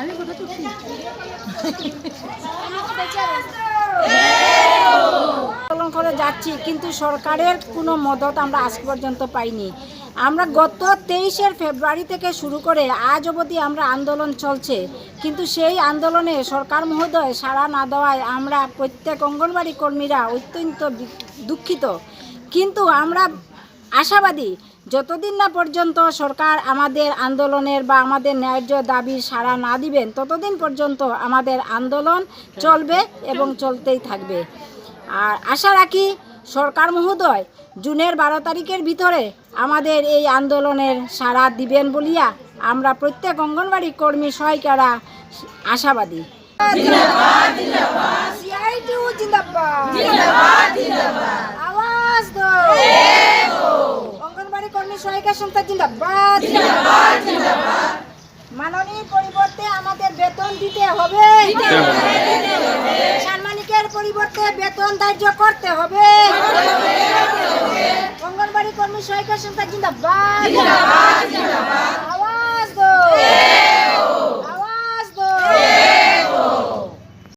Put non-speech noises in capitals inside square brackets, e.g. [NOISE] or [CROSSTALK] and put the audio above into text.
আন্দোলন [LAUGHS] করে যাচ্ছি, কিন্তু সরকারের কোনো মদত আমরা আজ পর্যন্ত পাইনি। আমরা গত তেইশের ফেব্রুয়ারি থেকে শুরু করে আজ অবধি আমরা আন্দোলন চলছে। কিন্তু সেই আন্দোলনে সরকার মহোদয় সাড়া না দেওয়ায় আমরা প্রত্যেক অঙ্গনবাড়ি কর্মীরা অত্যন্ত দুঃখিত। কিন্তু আমরা আশাবাদী, যতদিন না পর্যন্ত সরকার আমাদের আন্দোলনের বা আমাদের ন্যায্য দাবির সাড়া না দিবেন, ততদিন পর্যন্ত আমাদের আন্দোলন চলবে এবং চলতেই থাকবে। আর আশা রাখি সরকার মহোদয় জুনের বারো তারিখের ভিতরে আমাদের এই আন্দোলনের সাড়া দিবেন বলিয়া আমরা প্রত্যেক অঙ্গনবাড়ি কর্মী সহায়িকারা আশাবাদী। অঙ্গনবাড়ি কর্মী সহায়িকা সংস্থা জিন্দাবাদ। মাননীয় পরিবর্তে আমাদের বেতন দিতে হবে। পরিবর্তে বেতন ধার্য করতে হবে। অঙ্গনবাড়ি কর্মী সহায়িকা সংস্থা জিন্দাবাদ।